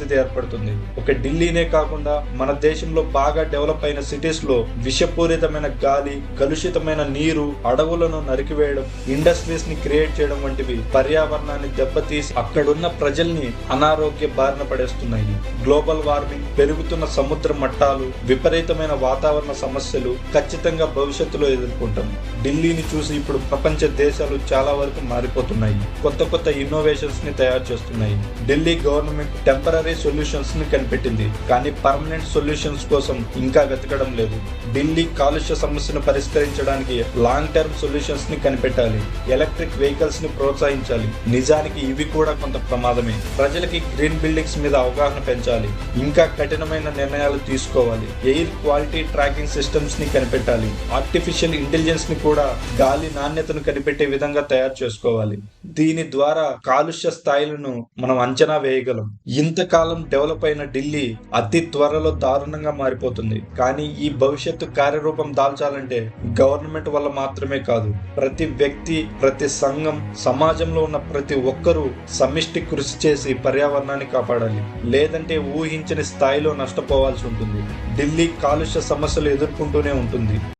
పరిస్థితి ఏర్పడుతుంది. ఒక ఢిల్లీనే కాకుండా మన దేశంలో బాగా డెవలప్ అయిన సిటీస్లో విషపూరితమైన గాలి కలుషితమైన నీరు అడవులను నరికివేయడం ఇండస్ట్రీస్ని క్రియేట్ చేయడం వంటివి పర్యావరణాన్ని దెబ్బతీసి అక్కడున్న ప్రజల్ని అనారోగ్య బారిన పడేస్తున్నాయి. గ్లోబల్ వార్మింగ్ పెరుగుతున్న సముద్ర మట్టాలు విపరీతమైన వాతావరణ సమస్యలు ఖచ్చితంగా భవిష్యత్తులో ఎదుర్కొంటాం. ఢిల్లీని చూసి ఇప్పుడు ప్రపంచ దేశాలు చాలా వరకు మారిపోతున్నాయి. కొత్త కొత్త ఇన్నోవేషన్స్ని తయారు చేస్తున్నాయి. ఢిల్లీ గవర్నమెంట్ టెంపరీ సొల్యూషన్స్ని కనిపెట్టింది. కానీ పర్మనెంట్ సొల్యూషన్స్ కోసం ఇంకా వెతకడం లేదు. ఢిల్లీ కాలుష్య సమస్యను పరిష్కరించడానికి లాంగ్ టర్మ్ సొల్యూషన్స్ని కనిపెట్టాలి. ఎలక్ట్రిక్ వెహికల్స్ని ప్రోత్సహించాలి. నిజానికి ఇవి కూడా కొంత ప్రమాదమే. ప్రజలకి గ్రీన్ బిల్డింగ్స్ మీద అవగాహన పెంచాలి. ఇంకా కఠినమైన నిర్ణయాలు తీసుకోవాలి. ఎయిర్ క్వాలిటీ ట్రాకింగ్ సిస్టమ్స్ని కనిపెట్టాలి. ఆర్టిఫిషియల్ ఇంటెలిజెన్స్ని కూడా గాలి నాణ్యతను కనిపెట్టే విధంగా తయారు చేసుకోవాలి. దీని ద్వారా కాలుష్య స్థాయిలను మనం అంచనా వేయగలం. ఇంతకాలం డెవలప్ అయిన ఢిల్లీ అతి త్వరలో దారుణంగా మారిపోతుంది. కానీ ఈ భవిష్యత్తు కార్యరూపం దాల్చాలంటే గవర్నమెంట్ వల్ల మాత్రమే కాదు ప్రతి వ్యక్తి ప్రతి సంఘం సమాజంలో ఉన్న ప్రతి ఒక్కరూ సమిష్టి కృషి చేసి పర్యావరణాన్ని కాపాడాలి. లేదంటే ఊహించని స్థాయిలో నష్టపోవాల్సి ఉంటుంది. ఢిల్లీ కాలుష్య సమస్యలు ఎదుర్కొంటూనే ఉంటుంది.